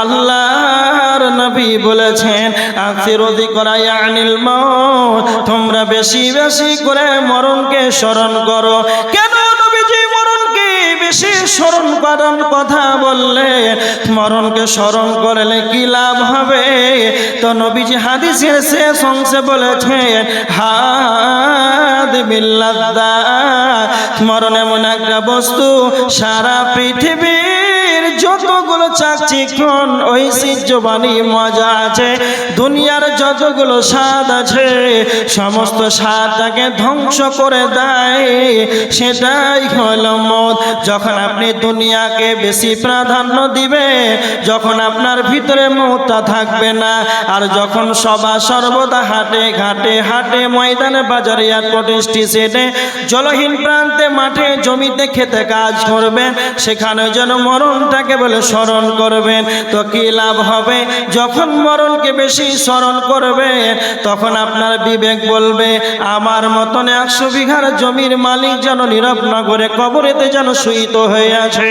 আল্লাহর নবী বলেছেন আখিরতি করাই আনিল মৌত তোমরা বেশি বেশি করে মরণকে স্মরণ করো। কেন নবীজি মরণকে বেশি স্মরণ করার কথা বললে মরণকে স্মরণ করলে কি লাভ হবে? তো নবীজি হাদিসের শেষ অংশে বলেছেন, হাদ বিল্লাদা মরণ এমন একটা বস্তু সারা পৃথিবীর যতগুলো চাকচিক্ষণ ঐতিহ্যবাণী মজা আছে, দুনিয়ার যতগুলো স্বাদ আছে, সমস্ত স্বাদটাকে ধ্বংস করে দেয়। সেটাই হলো মত যখন আপনি দুনিয়াকে বেশি প্রাধান্য দিবে যখন আপনার ভিতরে মতটা থাকবে না, আর যখন সবা সর্বদা হাটে ঘাটে, হাটে, ময়দানে, বাজারে, এয়ারপোর্টে, স্টেশনে, জলহীন প্রান্তে, মাঠে, জমিতে খেতে কাজ করবে সেখানে যেন মরণটাকে বলে স্মরণ করবেন। তো কি লাভ হবে? যখন মরণকে বেশি স্মরণ করবে, তখন আপনার বিবেক বলবে, আমার মতন একশো বিঘার জমির মালিক যেন নীরব নগরে কবরেতে যেন শুইত হয়ে আছে।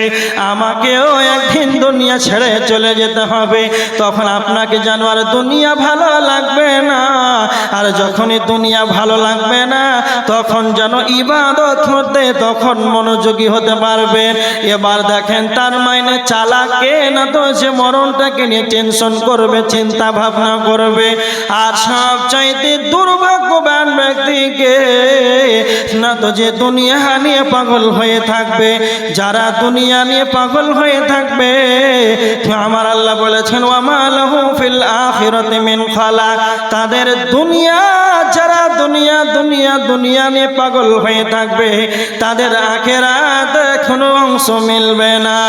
আমাকেও একদিন দুনিয়া ছেড়ে চলে যেতে হবে। তখন আপনাকে যেন আর দুনিয়া ভালো লাগবে না। আর যখনই দুনিয়া ভালো লাগবে না, তখন যেন ইবাদত হতে, তখন মনোযোগী হতে পারবেন। এবার দেখেন, তার মাইনে চালাকে না তো সে মরণটাকে নিয়ে টেনশন করবে, চিন্তা ভাবনা করবে। আর সব চাইতে দুর্ভাগ্যবান ব্যক্তিকে না তো যে দুনিয়া নিয়ে পাগল হয়ে থাকবে, যারা দুনিয়া নিয়ে পাগল হয়ে থাকবে, আমার আল্লাহ বলেছেন তাদের দুনিয়া, যারা দুনিয়া দুনিয়া দুনিয়া নিয়ে পাগল হয়ে থাকবে, তাদের আখেরাত কোনো অংশ মিলবে না।